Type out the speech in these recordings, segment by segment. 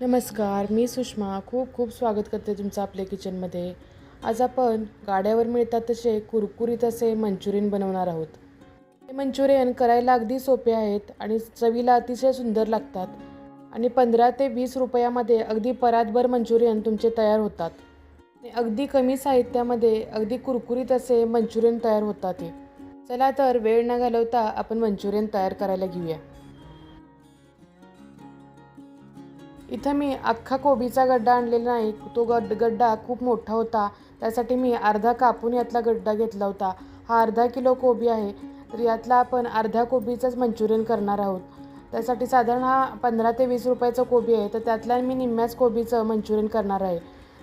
नमस्कार मी सुषमा. खूप खूप स्वागत करते तुमचं आपल्या किचनमध्ये. आज आपण गाड्यावर मिळतात तसे कुरकुरीत असे मंचुरियन बनवणार आहोत. हे मंचुरियन करायला अगदी सोपे आहेत आणि चवीला अतिशय सुंदर लागतात आणि पंधरा ते वीस रुपयामध्ये अगदी परातभर मंचुरियन तुमचे तयार होतात. अगदी कमी साहित्यामध्ये अगदी कुरकुरीत असे मंचुरियन तयार होतात हे. चला तर वेळ न घालवता आपण मंचुरियन तयार करायला घेऊया. इथं मी अख्खा कोबीचा गड्डा आणलेला नाही. तो गड गड्डा खूप मोठा होता. त्यासाठी मी अर्धा कापून यातला गड्डा घेतला होता. हा अर्धा किलो कोबी आहे. तर यातला आपण अर्ध्या कोबीचंच मंचुरियन करणार आहोत. त्यासाठी साधारण हा पंधरा ते वीस रुपयाचा कोबी आहे. तर त्यातल्या मी निम्म्याच कोबीचं मंचुरियन करणार आहे.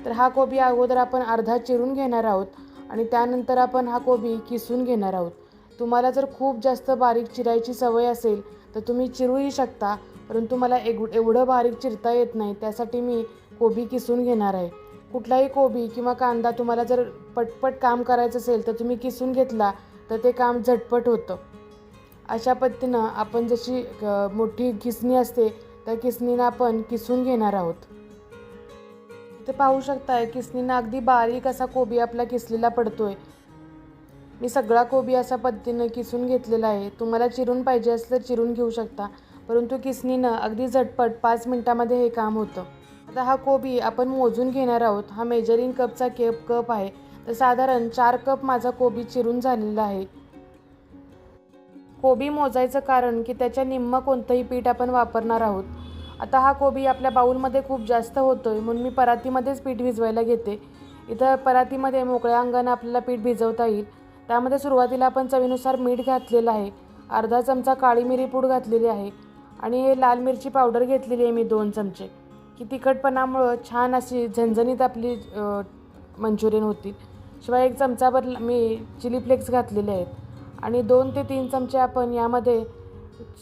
तर हा कोबी अगोदर आपण अर्धा चिरून घेणार आहोत आणि त्यानंतर आपण हा कोबी किसून घेणार आहोत. तुम्हाला जर खूप जास्त बारीक चिरायची सवय असेल तर तुम्ही चिरूही शकता. परंतु मला एव एवढं बारीक चिरता येत नाही त्यासाठी मी कोबी किसून घेणार आहे. कुठलाही कोबी किंवा कांदा तुम्हाला जर पटपट काम करायचं असेल तर तुम्ही किसून घेतला तर ते काम झटपट होतं. अशा पद्धतीनं आपण जशी मोठी किसणी असते त्या किसणीनं आपण किसून घेणार आहोत. इथे पाहू शकताय किसणीनं अगदी बारीक असा कोबी आपला किसलेला पडतोय. मी सगळा कोबी अशा पद्धतीनं किसून घेतलेला आहे. तुम्हाला चिरून पाहिजे असलं चिरून घेऊ शकता. परंतु किसनीनं अगदी झटपट पाच मिनटामध्ये हे काम होतं. आता हा कोबी आपण मोजून घेणार आहोत. हा मेजरिंग कपचा केप कप आहे. तर साधारण चार कप माझा कोबी चिरून झालेला आहे. कोबी मोजायचं कारण की त्याच्या निम्म कोणतंही पीठ आपण वापरणार आहोत. आता हा कोबी आपल्या बाऊलमध्ये खूप जास्त होतो आहे म्हणून मी परातीमध्येच पीठ भिजवायला घेते. इथं परातीमध्ये मोकळ्या अंगानं आपल्याला पीठ भिजवता येईल. त्यामध्ये सुरुवातीला आपण चवीनुसार मीठ घातलेलं आहे. अर्धा चमचा काळी मिरी पूड घातलेली आहे. आणि हे लाल मिरची पावडर घेतलेली आहे मी दोन चमचे. की तिखटपणामुळं छान अशी झणझणीत आपली मंचुरियन होतील. शिवाय एक चमचाभर मी चिली फ्लेक्स घातलेले आहेत. आणि दोन ते तीन चमचे आपण यामध्ये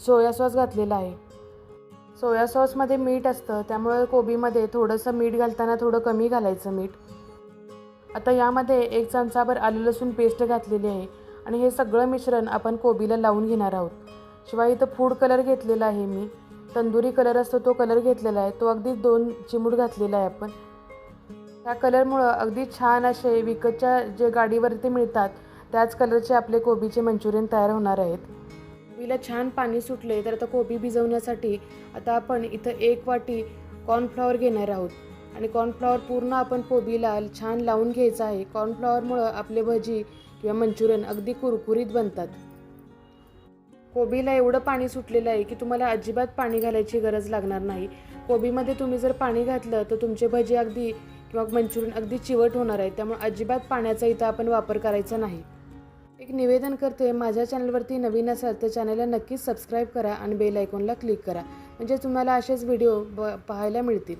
सोया सॉस घातलेला आहे. सोया सॉसमध्ये मीठ असतं त्यामुळे कोबीमध्ये थोडंसं मीठ घालताना थोडं कमी घालायचं मीठ. आता यामध्ये एक चमचाभर आलं लसूण पेस्ट घातलेली आहे. आणि हे सगळं मिश्रण आपण कोबीला लावून घेणार आहोत. शिवाय इथं फूड कलर घेतलेला आहे मी. तंदुरी कलर असतो तो कलर घेतलेला आहे. तो अगदी दोन चिमूट घातलेला आहे आपण. त्या कलरमुळं अगदी छान असे विकतच्या जे गाडीवरती मिळतात त्याच कलरचे आपले कोबीचे मंचुरियन तयार होणार आहेत. कोबीला छान पाणी सुटले तर आता कोबी भिजवण्यासाठी आता आपण इथं एक वाटी कॉर्नफ्लॉवर घेणार आहोत. आणि कॉर्नफ्लॉवर पूर्ण आपण कोबीला छान लावून घ्यायचं आहे. कॉर्नफ्लॉवरमुळं आपले भजी किंवा मंचुरियन अगदी कुरकुरीत बनतात. कोबीला एवढं पाणी सुटलेलं आहे की तुम्हाला अजिबात पाणी घालायची गरज लागणार नाही. कोबीमध्ये तुम्ही जर पाणी घातलं तर तुमचे भजी अगदी किंवा मंचुरियन अगदी चिवट होणार आहे. त्यामुळे अजिबात पाण्याचा इथं आपण वापर करायचा नाही. एक निवेदन करते माझ्या चॅनलवरती नवीन असाल तर चॅनलला नक्कीच सबस्क्राईब करा आणि बेल आयकॉनला क्लिक करा. म्हणजे तुम्हाला असेच व्हिडिओ ब पाहायला मिळतील.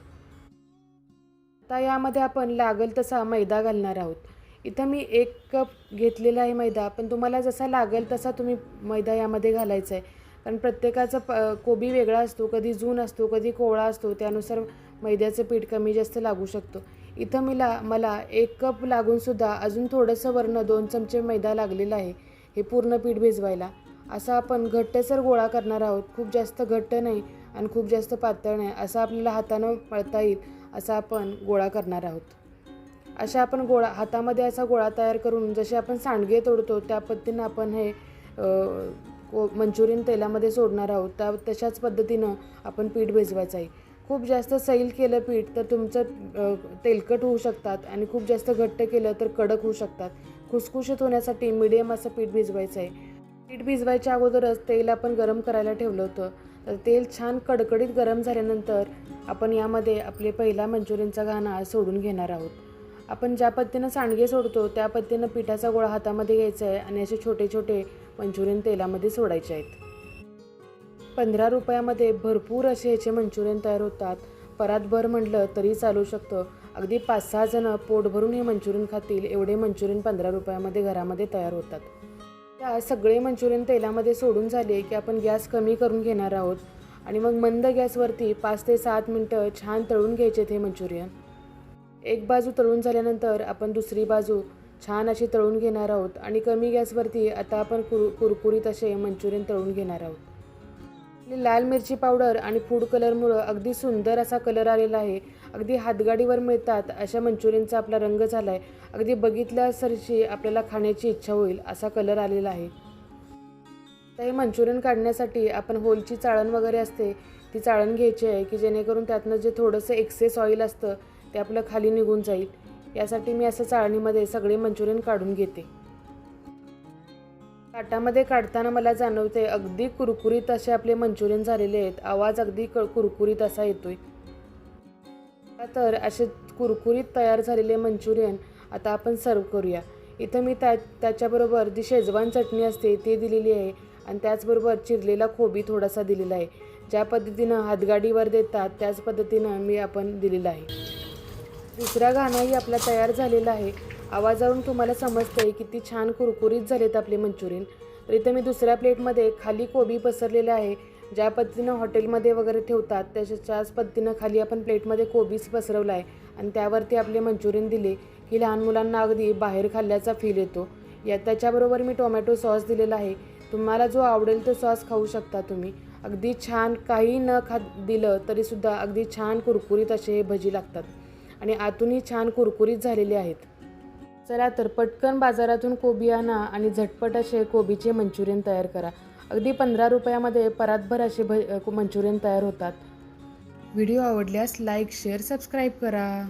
आता यामध्ये आपण लागेल तसा मैदा घालणार आहोत. इथं मी एक कप घेतलेला आहे मैदा पण तुम्हाला जसा लागेल तसा तुम्ही मैदा यामध्ये घालायचा आहे. कारण प्रत्येकाचा प कोबी वेगळा असतो कधी जून असतो कधी कोवळा असतो त्यानुसार मैद्याचं पीठ कमी जास्त लागू शकतो. इथं मिला मला एक कप लागूनसुद्धा अजून थोडंसं वरनं दोन चमचे मैदा लागलेला आहे हे पूर्ण पीठ भिजवायला. असा आपण घट्टसर गोळा करणार आहोत खूप जास्त घट्ट नाही आणि खूप जास्त पातळ नाही असं आपल्याला हातानं मळता येईल असा आपण गोळा करणार आहोत. अशा आपण गोळा हातामध्ये असा गोळा तयार करून जसे आपण सांडगे तोडतो त्या पद्धतीनं आपण हे को मंचुरियन तेलामध्ये सोडणार आहोत. त्या तशाच पद्धतीनं आपण पीठ भिजवायचं आहे. खूप जास्त सैल केलं पीठ तर तुमचं तेलकट होऊ शकतात आणि खूप जास्त घट्ट केलं तर कडक होऊ शकतात. खुसखुशीत होण्यासाठी मिडियम असं पीठ भिजवायचं आहे. पीठ भिजवायच्या अगोदरच तेल आपण गरम करायला ठेवलं होतं. तर तेल छान कडकडीत गरम झाल्यानंतर आपण यामध्ये आपले पहिला मंचुरियनचा घाणा सोडून घेणार आहोत. आपण ज्या पद्धतीनं सांडगे सोडतो त्या पद्धतीनं पिठाचा गोळा हातामध्ये घ्यायचा आहे आणि असे छोटे छोटे मंचुरियन तेलामध्ये सोडायचे आहेत. पंधरा रुपयामध्ये भरपूर असे ह्याचे मंचुरियन तयार होतात. परातभर म्हटलं तरी चालू शकतं. अगदी पाच सहा जणं पोट भरून हे मंचुरियन खातील एवढे मंचुरियन पंधरा रुपयामध्ये घरामध्ये तयार होतात. त्या सगळे मंचुरियन तेलामध्ये सोडून झाले की आपण गॅस कमी करून घेणार आहोत. आणि मग मंद गॅसवरती पाच ते सात मिनटं छान तळून घ्यायचे हे मंचुरियन. एक बाजू तळून झाल्यानंतर आपण दुसरी बाजू छान अशी तळून घेणार आहोत आणि कमी गॅसवरती आता आपण कुर कुरकुरीत असे मंचुरियन तळून घेणार आहोत. लाल मिरची पावडर आणि फूड कलरमुळं अगदी सुंदर असा कलर आलेला आहे. अगदी हातगाडीवर मिळतात अशा मंचुरियनचा आपला रंग झाला आहे अगदी बघितल्यासरशी आपल्याला खाण्याची इच्छा होईल असा कलर आलेला आहे. तर हे मंचुरियन काढण्यासाठी आपण होलची चाळण वगैरे असते ती चाळण घ्यायची आहे की जेणेकरून त्यातनं जे थोडंसं एक्सेस ऑइल असतं ते आपलं खाली निघून जाईल. यासाठी मी असं चाळणीमध्ये सगळे मंचुरियन काढून घेते. ताटामध्ये काढताना मला जाणवते अगदी कुरकुरीत असे आपले मंचुरियन झालेले आहेत. आवाज अगदी क कुरकुरीत असा येतोय. तर असे कुरकुरीत तयार झालेले मंचुरियन आता आपण सर्व करूया. इथं मी त्या त्याच्याबरोबर जी शेजवान चटणी असते ती दिलेली आहे आणि त्याचबरोबर चिरलेला खोबी थोडासा दिलेला आहे. ज्या पद्धतीनं हातगाडीवर देतात त्याच पद्धतीनं मी आपण दिलेलं आहे. दुसरा गाणाही आपला तयार झालेला आहे. आवाजावरून तुम्हाला समजतं आहे किती छान कुरकुरीत झालेत आपले मंचुरियन. तर इथं मी दुसऱ्या प्लेटमध्ये खाली कोबी पसरलेलं आहे. ज्या पद्धतीनं हॉटेलमध्ये वगैरे ठेवतात त्याच्याच पद्धतीनं खाली आपण प्लेटमध्ये कोबीच पसरवला आहे. आणि त्यावरती आपले मंचुरियन दिले की लहान मुलांना अगदी बाहेर खाल्ल्याचा फील येतो. या त्याच्याबरोबर मी टोमॅटो सॉस दिलेला आहे. तुम्हाला जो आवडेल तो सॉस खाऊ शकता तुम्ही. अगदी छान काही न खा दिलं तरीसुद्धा अगदी छान कुरकुरीत असे हे भजी लागतात. आणि आतूनही छान कुरकुरीत झालेले आहेत. चला तर पटकन बाजारातून कोबी आणा आणि झटपट असे कोबीचे मंचुरियन तयार करा. अगदी पंधरा रुपयामध्ये परातभर असे भ मंचुरियन तयार होतात. व्हिडिओ आवडल्यास लाईक शेअर सबस्क्राईब करा.